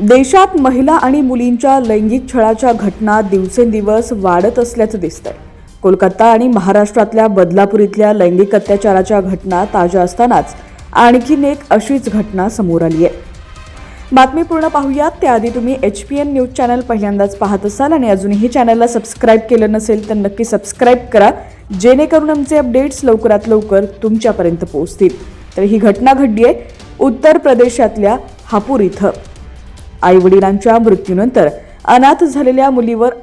देशात महिला आणि मुलींच्या लैंगिक छळाच्या घटना दिवसेंदिवस वाढत असल्याचं दिसतंय. कोलकाता आणि महाराष्ट्रातल्या बदलापूर इथल्या लैंगिक अत्याचाराच्या घटना ताज्या असतानाच आणखीन एक अशीच घटना समोर आली आहे. बातमी पूर्ण पाहूयात. त्याआधी तुम्ही H P N news channel पहिल्यांदाच पाहत असाल आणि अजूनही चॅनलला सबस्क्राईब केलं नसेल तर नक्की सबस्क्राईब करा जेणेकरून आमचे अपडेट्स लवकरात लवकर तुमच्यापर्यंत पोहोचतील. तर ही घटना घडली आहे उत्तर प्रदेशातल्या हापूर इथं. आईवडिलांच्या मृत्यूनंतर अनाथ झालेल्या मुलीवर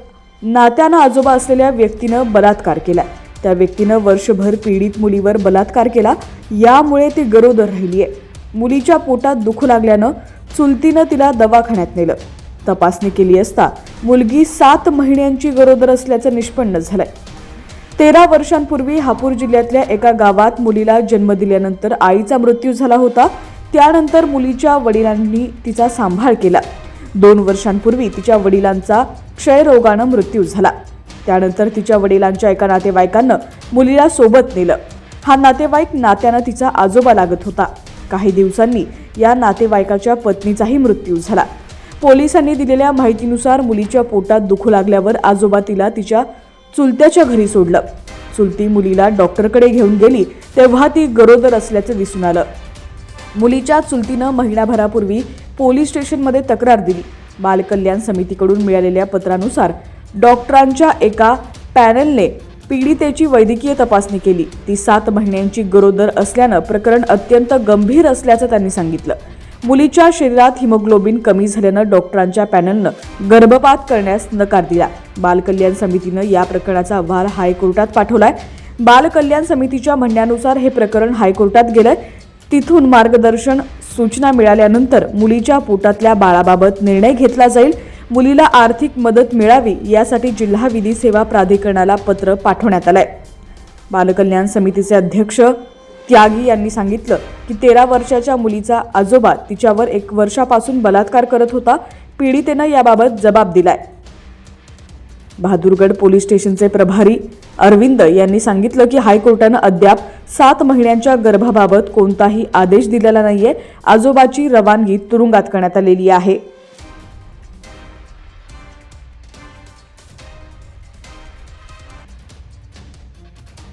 नात्यानं आजोबा असलेल्या व्यक्तीनं बलात्कार केला. त्या व्यक्तीनं वर्षभर पीडित मुलीवर बलात्कार केला. यामुळे ती गरोदर राहिली आहे. मुलीच्या पोटात दुखू लागल्यानं चुलतीनं तिला दवाखान्यात नेलं. तपासणी केली असता मुलगी सात महिन्यांची गरोदर असल्याचं निष्पन्न झालंय. तेरा वर्षांपूर्वी हापूर जिल्ह्यातल्या एका गावात मुलीला जन्म दिल्यानंतर आईचा मृत्यू झाला होता. त्यानंतर मुलीच्या वडिलांनी तिचा सांभाळ केला. दोन वर्षांपूर्वी तिच्या वडिलांचा क्षयरोगानं मृत्यू झाला. त्यानंतर तिच्या वडिलांच्या एका नातेवाईकांनं मुलीला सोबत नेलं. हा नातेवाईक नात्यानं तिचा आजोबा लागत होता. काही दिवसांनी या नातेवाईकाच्या पत्नीचाही मृत्यू झाला. पोलिसांनी दिलेल्या माहितीनुसार मुलीच्या पोटात दुखू लागल्यावर आजोबा तिला तिच्या चुलत्याच्या घरी सोडलं. चुलती मुलीला डॉक्टरकडे घेऊन गेली तेव्हा ती गरोदर असल्याचं दिसून आलं. मुलीच्या चुलतीनं महिनाभरापूर्वी पोलीस स्टेशनमध्ये तक्रार दिली. बालकल्याण समितीकडून मिळालेल्या पत्रानुसार डॉक्टरांच्या एका पॅनलने पीडितेची वैद्यकीय तपासणी केली. ती सात महिन्यांची गरोदर असल्यानं प्रकरण अत्यंत गंभीर असल्याचं त्यांनी सांगितलं. मुलीच्या शरीरात हिमोग्लोबिन कमी झाल्यानं डॉक्टरांच्या पॅनलनं गर्भपात करण्यास नकार दिला. बालकल्याण समितीनं या प्रकरणाचा अहवाल हायकोर्टात पाठवलाय. बालकल्याण समितीच्या म्हणण्यानुसार हे प्रकरण हायकोर्टात गेलंय. तिथून मार्गदर्शन सूचना मिळाल्यानंतर मुलीच्या पोटातल्या बाळाबाबत निर्णय घेतला जाईल. मुलीला आर्थिक मदत मिळावी यासाठी जिल्हा विधी सेवा प्राधिकरणाला पत्र पाठवण्यात आलंय. बालकल्याण समितीचे अध्यक्ष त्यागी यांनी सांगितलं की तेरा वर्षाच्या मुलीचा आजोबा तिच्यावर एक वर्षापासून बलात्कार करत होता. पीडितेनं याबाबत जबाब दिलाय. बहादूरगड पोलीस स्टेशनचे प्रभारी अरविंद यांनी सांगितलं की हायकोर्टानं अद्याप सात महिन्यांच्या गर्भाबाबत कोणताही आदेश दिलेला नाहीये. आजोबाची रवानगी तुरुंगात करण्यात आलेली आहे.